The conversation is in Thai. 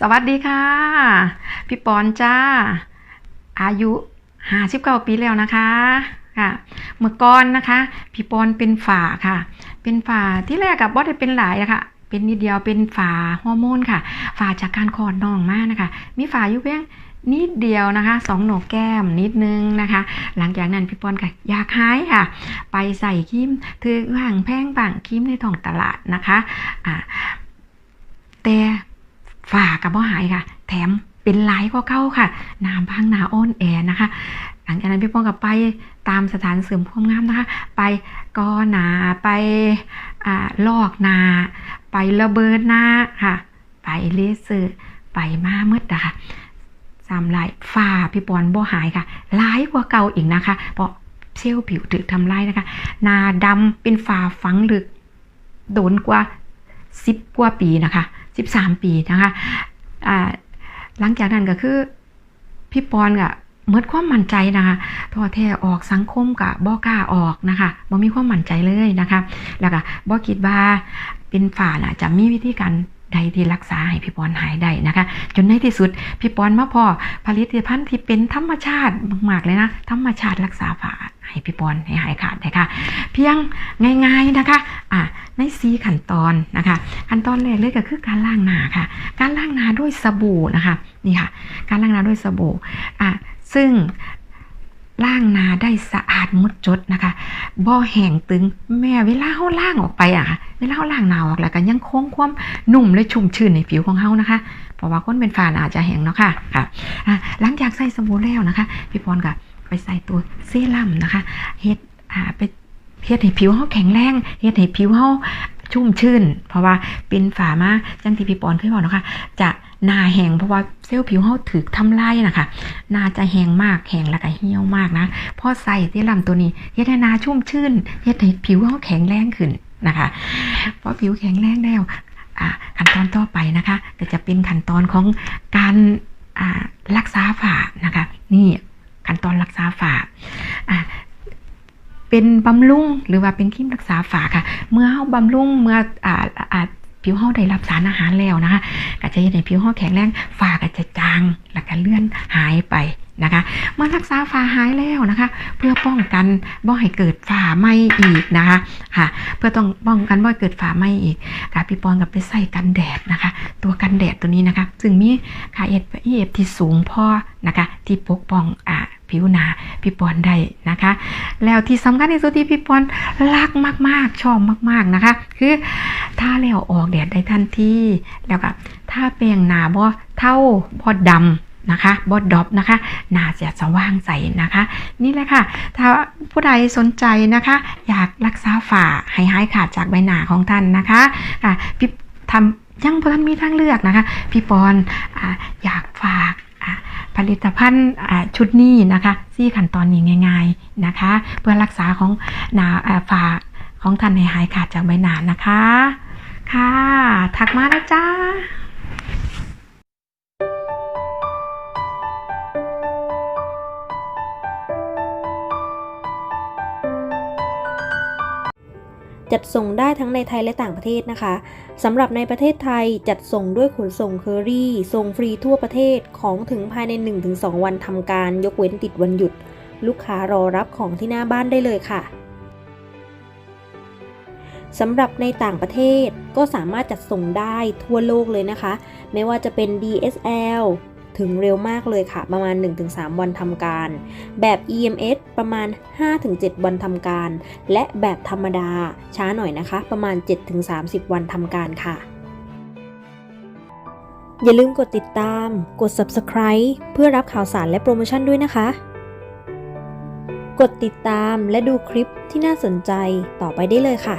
สวัสดีค่ะ พี่ปอนจ้า อายุ59ปีแล้วนะคะค่ะ เมื่อก่อนนะคะ พี่ปอนเป็นฝ่าค่ะ เป็นฝ่าที่แรกกับว่าได้เป็นหลายอะค่ะเป็นนิดเดียวเป็นฝ่าฮอร์โมนค่ะฝ่าจากการคลอดน้องมากนะคะ มีฝ่าอยู่เพียงนิดเดียวนะคะสองโหนกแก้มนิดนึงนะคะ หลังจากนั้นพี่ปอนก็อยากหายค่ะ ไปใส่ครีมถือห่างแพงบางครีมในท้องตลาดนะคะอ่าแต่ ฝ่ากับบ่หายค่ะ แถมเป็นหลายกว่าเก้าค่ะหน้าบางหนาอ้อนแอนะคะ หลังจากนั้นพี่ปอนก็ไปตามสถานเสริมความงามนะคะ ไปกอหนาไปอ่าลอกหนา ไประเบิดหน้าค่ะ ไปเลเซอร์ไปมาเมืดอค่ะสามลายฝ้าพี่ปอนบ่หายค่ะร้ายกว่าเก่าอีกนะคะ เพราะเซลล์ผิวถูกทำลายนะคะหนาดำเป็นฝ้าฝังลึกโดนกว่า สิบกว่าปีนะคะสิบสามปีนะคะอ่าหลังจากนั้นก็คือพี่ปอนก็เมื่อความมั่นใจนะคะท้อแท้ออกสังคมกับบ่กล้าออกนะคะบ่มีความมั่นใจเลยนะคะ แล้วก็บ่คิดว่าเป็นฝ่าน่ะจะมีวิธีการ ใดที่รักษาให้พี่ปอนหายได้นะคะ จนในที่สุดพี่ปอนมาพอผลิตภัณฑ์ที่เป็นธรรมชาติมากๆเลยนะ ธรรมชาติรักษาฝ่าให้พี่ปอนให้หายขาดได้ค่ะ เพียงง่ายๆนะคะอะในสีขั้นตอนนะคะ ขั้นตอนแรกเลยก็คือการล้างหน้าค่ะ การล้างหน้าด้วยสบู่นะคะนี่ค่ะ การล้างหน้าด้วยสบู่อะซึ่ง ล้างนาได้สะอาดมดจดนะคะบ่อแห้งตึงแม่เวลาเฮาล้างออกไปอะค่ะเวลาเฮาล้างหนาออกแล้วก็ยังคงความนุ่มและชุ่มชื้นในผิวของเฮานะคะ เพราะว่าคนเป็นฝ้าอาจจะแห้งเนาะค่ะค่ะอะหลังจากใส่สบู่แล้วนะคะ พี่ปอนก็ไปใส่ตัวเซรั่มนะคะเฮ็ดอ่าไปเฮ็ดให้ผิวเฮาแข็งแรงเฮ็ดให้ผิวเฮาชุ่มชื่น เพราะว่าเป็นฝามาจังที่พี่ปอนเคยบอกเนาะคะจะ หนาแห้งเพราะว่าเซลล์ผิวเฮาถูกทำลายนะคะหนาจะแห้งมากแห้งแล้วก็เหี่ยวมากนะพอใส่เซรั่มตัวนี้เฮ็ดให้หนาชุ่มชื่นเฮ็ดให้ผิวเฮาแข็งแรงขึ้นนะคะพอผิวแข็งแรงแล้วขั้นตอนต่อไปนะคะก็จะเป็นขั้นตอนของการรักษาฝ่านะคะนี่ขั้นตอนรักษาฝ่าเป็นบำรุงหรือว่าเป็นครีมรักษาฝาค่ะ เมื่อเฮาบำรุงเมื่ออ่าอ่า ผิวเฮาได้รับสารอาหารแล้วนะคะก็จะเห็นให้ผิวเฮาแข็งแรงฝ้าก็จะจาง แล้วก็เลื่อนหายไปนะคะเมื่อรักษาฝ้าหายแล้วนะคะ เพื่อป้องกันบ่ให้เกิดฝ้าไหม้อีกนะคะค่ะเพื่อต้องป้องกันบ่ให้เกิดฝ้าไหม้อีกกาพี่ปอนกับไปใส่กันแดดนะคะ ตัวกันแดดตัวนี้นะคะ ซึ่งมีค่า SPF ที่สูงพอนะคะ ที่ปกป้องอ่า ผิวหนาพี่ปอนได้นะคะ แล้วที่สำคัญที่สุดที่พี่ปอนรักมากๆชอบมากๆนะคะ คือถ้าแล้วออกแดดได้ทันทีแล้วก็ถ้าแปรงหนาบ่เท่าบ่ดำนะคะบ่ดดอบนะคะหนาจะสว่างใสนะคะ นี่แหละค่ะ ถ้าผู้ใดสนใจนะคะ อยากรักษาฝ่าให้หายขาดจากใบหน้าของท่านนะคะอะพี่ทำยังพท่านมีทางเลือกนะคะ พี่ปอนอะอยากฝาก ลิตภัณฑ์ชุดนี้นะคะซี่ขั้นตอนนี้ง่ายๆนะคะ เพื่อรักษาของหนาฝ่าของท่านให้หายขาดจากใบหนานะคะ ค่ะ ทักมานะจ้า จัดส่งได้ทั้งในไทยและต่างประเทศนะคะสำหรับในประเทศไทยจัดส่งด้วยขนส่งเคอรี่ส่งฟรีทั่วประเทศของถึงภายใน 1-2 วันทำการยกเว้นติดวันหยุด ลูกค้ารอรับของที่หน้าบ้านได้เลยค่ะสำหรับในต่างประเทศก็สามารถจัดส่งได้ทั่วโลกเลยนะคะ ไม่ว่าจะเป็น DSL ถึงเร็วมากเลยค่ะ ประมาณ 1-3 วันทำการ แบบ EMS ประมาณ 5-7 วันทำการ และแบบธรรมดาช้าหน่อยนะคะ ประมาณ 7-30 วันทำการค่ะ อย่าลืมกดติดตาม กด subscribe เพื่อรับข่าวสารและโปรโมชั่นด้วยนะคะ กดติดตามและดูคลิปที่น่าสนใจต่อไปได้เลยค่ะ